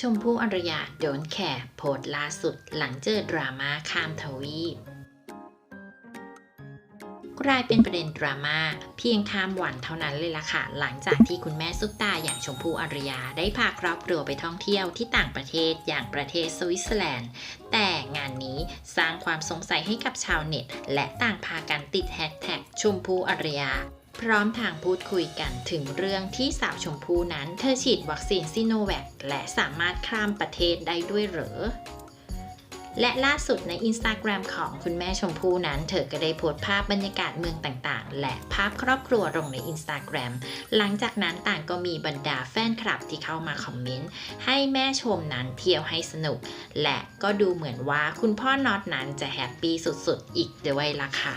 ชมพู่อรยาโดนแคร์โพสล่าสุดหลังเจอดราม่าข้ามทวีปกลายเป็นประเด็นดราม่าเพียงข้ามวันเท่านั้นเลยล่ะค่ะ หลังจากที่คุณแม่ซุปตาอย่างชมพู่อารยาได้พาครอบครัวไปท่องเที่ยวที่ต่างประเทศอย่างประเทศสวิตเซอร์แลนด์ แต่งานนี้สร้างความสงสัยให้กับชาวเน็ต และต่างพากันติดแฮชแท็กชมพู่อารยา พร้อมทางพูดคุยกันถึงเรื่องที่สาวชมพูนั้น เธอฉีดวัคซีนซิโนแวคและสามารถข้ามประเทศได้ด้วยเหรอ และล่าสุดใน Instagram ของคุณแม่ชมพู่นั้น เธอก็ได้โพสต์ภาพบรรยากาศเมืองต่างๆ และภาพครอบครัวลงใน Instagram หลังจากนั้นต่างก็มีบรรดาแฟนคลับที่เข้ามาคอมเมนต์ให้แม่ชมนั้นเที่ยวให้สนุก และก็ดูเหมือนว่าคุณพ่อน็อตนั้นจะแฮปปี้สุดๆ อีกด้วยล่ะค่ะ